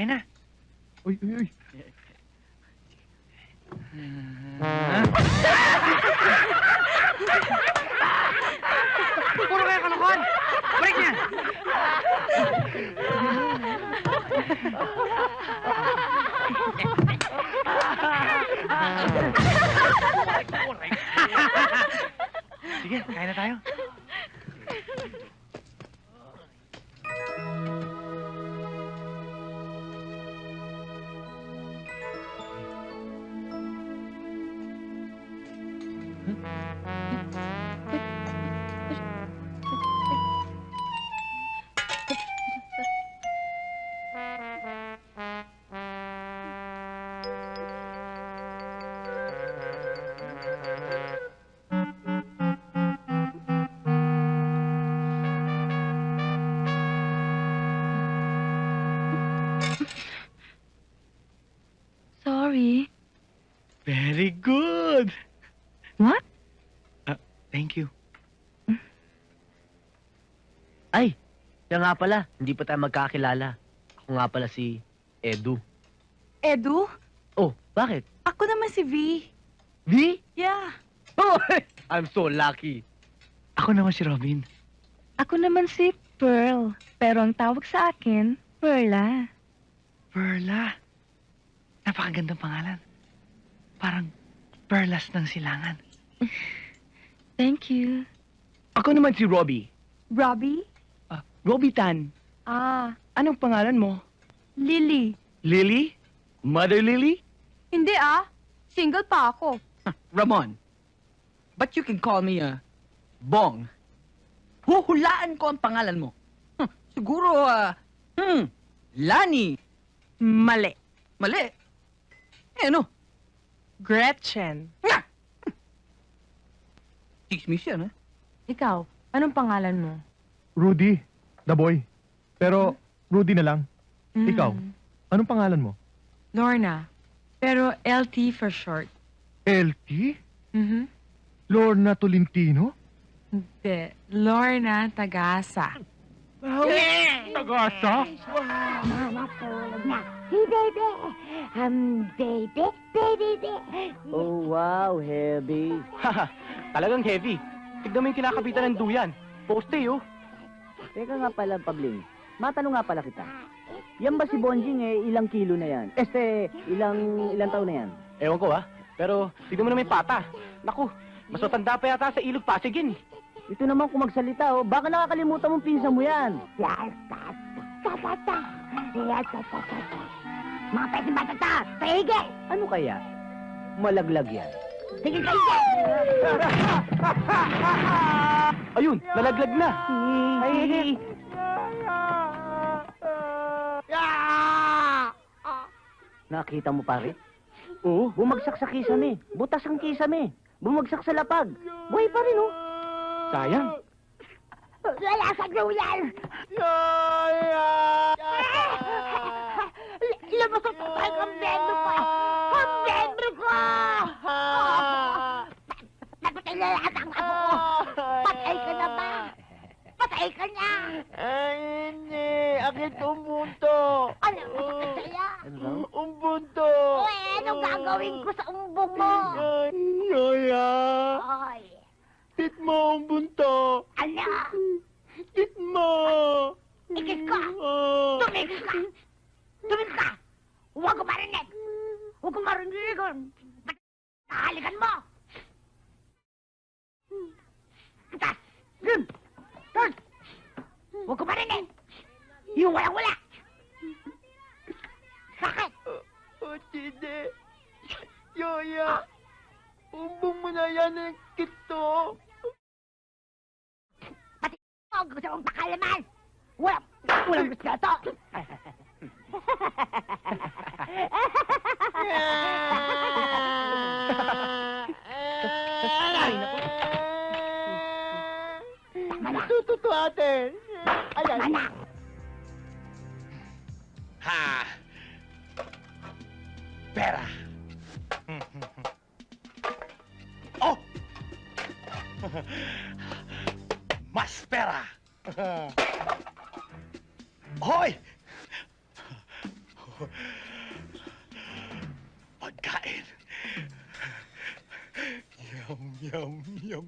Kain na. Uy, uy, uy. Puro kayo kalokohan. Balik niya. Sige, kain na tayo. Sorry. Very good. What? Thank you. Ay, siya nga pala. Hindi pa tayo magkakilala. Ako nga pala si Edu. Edu? Oh, bakit? Ako naman si V. V? Yeah. Oh, I'm so lucky. Ako naman si Robin. Ako naman si Pearl. Pero ang tawag sa akin, Perla. Perla. Napakagandang pangalan. Parang perlas ng silangan. Thank you. Ako naman si Robbie. Robbie? Robbie Tan. Ah, Anong pangalan mo? Lily. Lily? Mother Lily? Hindi ah. Single pa ako. Ramon. But you can call me, uh, Bong. Huhulaan ko ang pangalan mo. Huh, siguro, uh, hmm, Lani. Mali. Mali. Eh, ano? Gretchen. Nga! Chismis yan, eh. Ikaw, anong pangalan mo? Rudy, the boy. Pero, Rudy na lang. Ikaw? Anong pangalan mo? Lorna. Pero LT for short. LT? Mhm. Lorna Tolentino? Hindi. Lorna Tagasa. Tagasa? Hey, baby! Um, baby, baby, baby! Oh, wow, heavy. Talagang heavy. Tignan mo yung kinakapitan ng duyan. Poste, oh. Teka nga pala, Pabling. Matanong nga pala kita. Yan ba si Bonjing eh, ilang kilo na yan? Este, ilang, ilang taon na yan? Ewan ko, ah. Pero, tignan mo na may pata. Naku, mas matanda pa yata sa ilog Pasig yun. eh. Ito naman kung magsalita, oh. Baka nakakalimutan mong pinsan mo yan. Yes. Yes, ta, ta, ta. Mga pwede ba, ta, ta? Paige! Ano kaya? Malaglag yan. Sige, paige! Ayun, nalaglag na. Ay, Nakita mo pare? Oo. Bumagsak sa kisame. Butas ang kisame. Bumagsak sa lapag. Buhay pa rin, oh. Sayang. Wala sa duyan! Labas ang tatay ang membro ko! Ang membro ko! Napatay na lahat ang apo ko! Patay ka na ba? Patay ka na! Ay, hindi. Akit umbunto. Ano masakit sa'yo? Ano? Umbunto. Uy, anong gagawin ko sa umbong mo? Yoya. Ay, Tit mo umbunto. ano? Tit mo. Ikit ko! Tumigil ka! Tumigil ka! Huwag ko marinig! Huwag ko marinig! Nakahalikan mo! Tas! Yun! Tas! Huwag ko marinig! Yung walang-wala! Sakit! O, Tide. Yoya. Umbong mo na yan ng kito. Oh, gusto mong pakalaman! Walang, walang gusto to! Ay, naku. Tututo atin. Ayan. Anak! Ha! Pera! oh! Mas pera! Hoy! Pagkain. Yum, yum, yum.